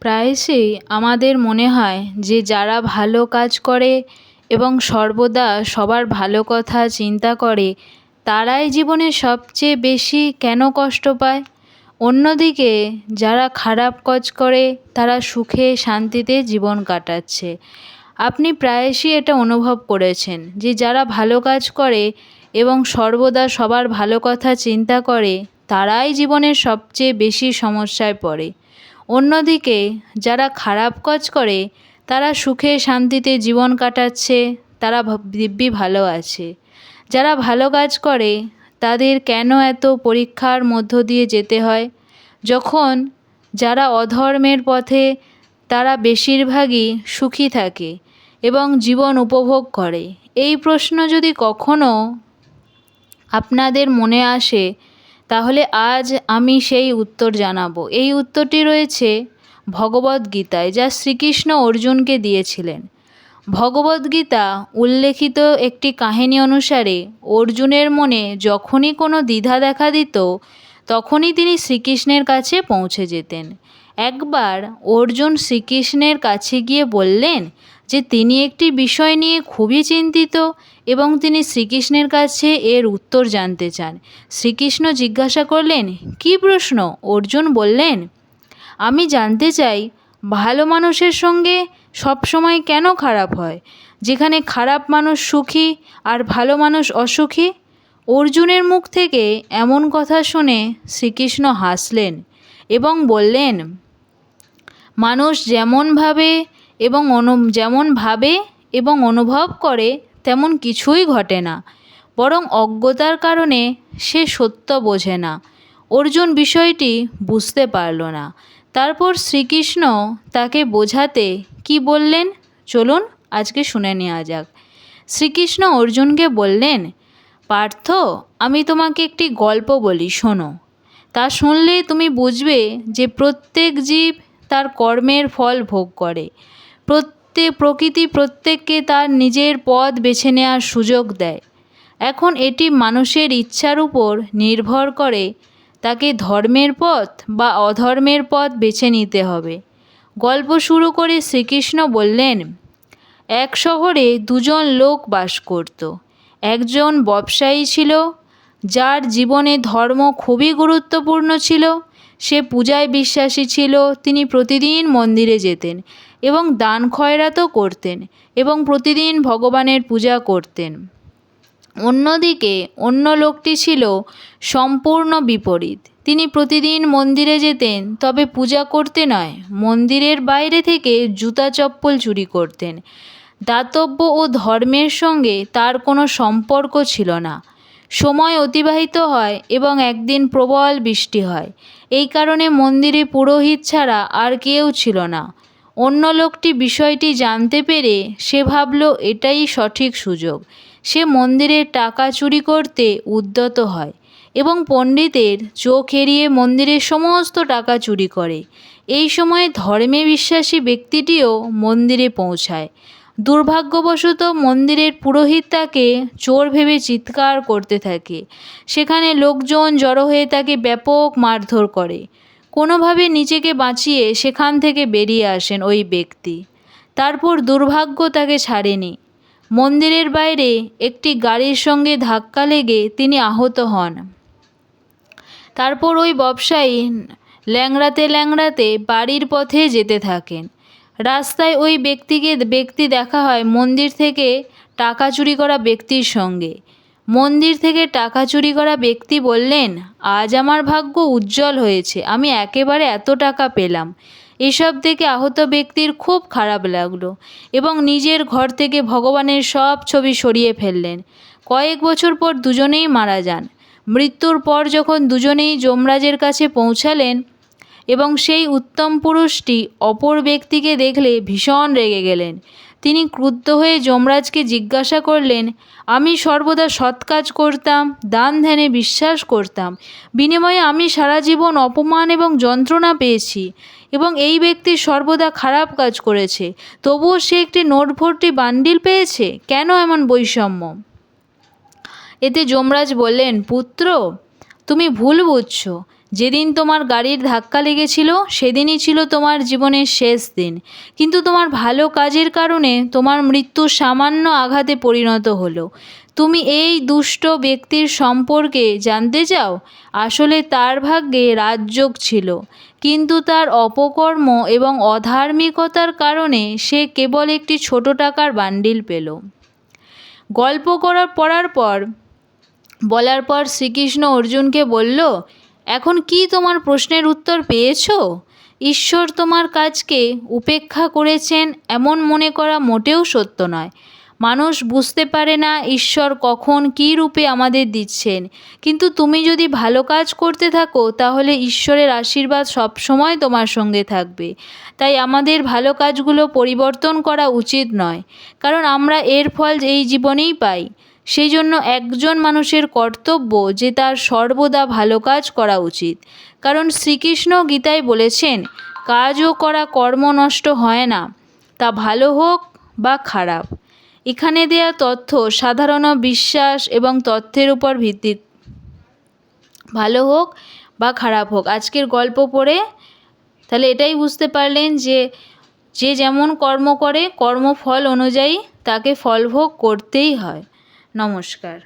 প্রায়শই আমাদের মনে হয় যে যারা ভালো কাজ করে এবং সর্বদা সবার ভালো কথা চিন্তা করে, তারাই জীবনে সবচেয়ে বেশি কেন কষ্ট পায়? অন্যদিকে, যারা খারাপ কাজ করে, তারা সুখে, শান্তিতে জীবন কাটাচ্ছে। আপনি প্রায়শই এটা অনুভব করেছেন যে যারা ভালো কাজ করে এবং সর্বদা সবার ভালো কথা চিন্তা করে, তারাই জীবনের সবচেয়ে বেশি সমস্যায় পড়ে। অন্যদিকে, যারা খারাপ কাজ করে, তারা সুখে শান্তিতে জীবন কাটাচ্ছে, তারা দিব্যি ভালো আছে। যারা ভালো কাজ করে, তাদের কেন এত পরীক্ষার মধ্য দিয়ে যেতে হয়? যখন যারা অধর্মের পথে, তারা বেশিরভাগই সুখী থাকে এবং জীবন উপভোগ করে। এই প্রশ্ন যদি কখনও আপনাদের মনে আসে তাহলে আজ আমি সেই উত্তর জানাব। এই উত্তরটি রয়েছে ভগবদ্গীতায় যা শ্রীকৃষ্ণ অর্জুনকে দিয়েছিলেন। ভগবদ্গীতা উল্লেখিত একটি কাহিনী অনুসারে অর্জুনের মনে যখনই কোনো দ্বিধা দেখা দিত, তখনই তিনি শ্রীকৃষ্ণের কাছে পৌঁছে যেতেন। একবার অর্জুন শ্রীকৃষ্ণের কাছে গিয়ে বললেন যে তিনি একটি বিষয় নিয়ে খুবই চিন্তিত এবং তিনি শ্রীকৃষ্ণের কাছে এর উত্তর জানতে চান। শ্রীকৃষ্ণ জিজ্ঞাসা করলেন, কী প্রশ্ন? অর্জুন বললেন, আমি জানতে চাই, ভালো মানুষের সঙ্গে সব সময় কেন খারাপ হয়? যেখানে খারাপ মানুষ সুখী আর ভালো মানুষ অসুখী? অর্জুনের মুখ থেকে এমন কথা শুনে শ্রীকৃষ্ণ হাসলেন এবং বললেন মানুষ যেমনভাবে এবং অনু, যেমন ভাবে এবং অনুভব করে, তেমন কিছুই ঘটে না। বরং অজ্ঞতার কারণে সে সত্য বোঝে না। অর্জুন বিষয়টি বুঝতে পারল না। তারপর শ্রীকৃষ্ণ তাকে বোঝাতে কি বললেন? চলুন আজকে শুনে নেওয়া যাক। শ্রীকৃষ্ণ অর্জুনকে বললেন, পার্থ, আমি তোমাকে একটি গল্প বলি, শোনো। তা শুনলেই তুমি বুঝবে যে প্রত্যেক জীব তার কর্মের ফল ভোগ করে। প্রত্যেক প্রকৃতি প্রত্যেককে তার নিজের পথ বেছে নেওয়ার সুযোগ দেয়। এখন এটি মানুষের ইচ্ছার উপর নির্ভর করে, তাকে ধর্মের পথ বা অধর্মের পথ বেছে নিতে হবে। গল্প শুরু করে শ্রীকৃষ্ণ বললেন, এক শহরে দুজন লোক বাস করত। একজন ব্যবসায়ী ছিল, যার জীবনে ধর্ম খুবই গুরুত্বপূর্ণ ছিল সে পূজায় বিশ্বাসী ছিল, তিনি প্রতিদিন মন্দিরে যেতেন এবং দান খয়রাতও করতেন এবং প্রতিদিন ভগবানের পূজা করতেন। অন্যদিকে অন্য লোকটি ছিল সম্পূর্ণ বিপরীত। তিনি প্রতিদিন মন্দিরে যেতেন, তবে পূজা করতে নয়, মন্দিরের বাইরে থেকে জুতা চপ্পল চুরি করতেন। দাতব্য ও ধর্মের সঙ্গে তার কোনো সম্পর্ক ছিল না। সময় অতিবাহিত হয় এবং একদিন প্রবল বৃষ্টি হয়। এই কারণে মন্দিরে পুরোহিত ছাড়া আর কেউ ছিল না। অন্য লোকটি বিষয়টি জানতে পেরে সে ভাবল, এটাই সঠিক সুযোগ। সে মন্দিরের টাকা চুরি করতে উদ্যত হয় এবং পণ্ডিতের চোখ এড়িয়ে মন্দিরের সমস্ত টাকা চুরি করে। এই সময়ে ধর্মে বিশ্বাসী ব্যক্তিটিও মন্দিরে পৌঁছায়। দুর্ভাগ্যবশত মন্দিরের পুরোহিত তাকে চোর ভেবে চিৎকার করতে থাকে। সেখানে লোকজন জড়ো হয়ে তাকে ব্যাপক মারধর করে। কোনোভাবে নিজেকে বাঁচিয়ে সেখান থেকে বেরিয়ে আসেন ওই ব্যক্তি। তারপর দুর্ভাগ্য তাকে ছাড়েনি। মন্দিরের বাইরে একটি গাড়ির সঙ্গে ধাক্কা লেগে তিনি আহত হন। তারপর ওই ব্যবসায়ী ল্যাংড়াতে ল্যাংড়াতে বাড়ির পথে যেতে থাকেন। রাস্তায় ওই ব্যক্তিকে ব্যক্তি দেখা হয় মন্দির থেকে টাকা চুরি করা ব্যক্তির সঙ্গে। মন্দির থেকে টাকা চুরি করা ব্যক্তি বললেন, আজ আমার ভাগ্য উজ্জ্বল হয়েছে, আমি একেবারে এত টাকা পেলাম। এসব দেখে আহত ব্যক্তির খুব খারাপ লাগল এবং নিজের ঘর থেকে ভগবানের সব ছবি সরিয়ে ফেললেন। কয়েক বছর পর দুজনেই মারা যান। মৃত্যুর পর যখন দুজনেই যমরাজের কাছে পৌঁছালেন এবং সেই উত্তম পুরুষটি অপর ব্যক্তিকে দেখলে ভীষণ রেগে গেলেন। তিনি ক্রুদ্ধ হয়ে যমরাজকে জিজ্ঞাসা করলেন, আমি সর্বদা সৎ কাজ করতাম, দান ধ্যানে বিশ্বাস করতাম। বিনিময়ে আমি সারা জীবন অপমান এবং যন্ত্রণা পেয়েছি এবং এই ব্যক্তি সর্বদা খারাপ কাজ করেছে। তবুও সে একটি নোট ভর্তি বান্ডিল পেয়েছে? কেন এমন বৈষম্য? এতে যমরাজ বললেন, পুত্র, তুমি ভুল বুঝছ। যেদিন তোমার গাড়ির ধাক্কা লেগেছিল, সেদিনই ছিল তোমার জীবনের শেষ দিন। কিন্তু তোমার ভালো কাজের কারণে তোমার মৃত্যু সামান্য আঘাতে পরিণত হলো। তুমি এই দুষ্ট ব্যক্তির সম্পর্কে জানতে চাও? আসলে তার ভাগ্যে রাজযোগ ছিল। কিন্তু তার অপকর্ম এবং অধার্মিকতার কারণে সে কেবল একটি ছোট টাকার বান্ডিল পেল। গল্প করার পড়ার পর, বলার পর শ্রীকৃষ্ণ অর্জুনকে বলল এখন কি তোমার প্রশ্নের উত্তর পেয়েছ? ঈশ্বর তোমার কাজকে উপেক্ষা করেছেন এমন মনে করা মোটেও সত্য নয়। মানুষ বুঝতে পারে না ঈশ্বর কখন কী রূপে আমাদের দিচ্ছেন। কিন্তু তুমি যদি ভালো কাজ করতে থাকো, তাহলে ঈশ্বরের আশীর্বাদ সবসময় তোমার সঙ্গে থাকবে। তাই আমাদের ভালো কাজগুলো পরিবর্তন করা উচিত নয়। কারণ আমরা এর ফল এই জীবনেই পাই। সেই জন্য একজন মানুষের কর্তব্য যে তার সর্বদা ভালো কাজ করা উচিত। কারণ শ্রীকৃষ্ণ গীতায় বলেছেন, কাজও করা কর্ম নষ্ট হয় না, তা ভালো হোক বা খারাপ। এখানে দেয়া তথ্য সাধারণ বিশ্বাস এবং তথ্যের উপর ভিত্তি ভালো হোক বা খারাপ হোক। আজকের গল্প পড়ে তাহলে এটাই বুঝতে পারলেন যে যে যেমন কর্ম করে, কর্মফল অনুযায়ী তাকে ফলভোগ করতেই হয়। নমস্কার।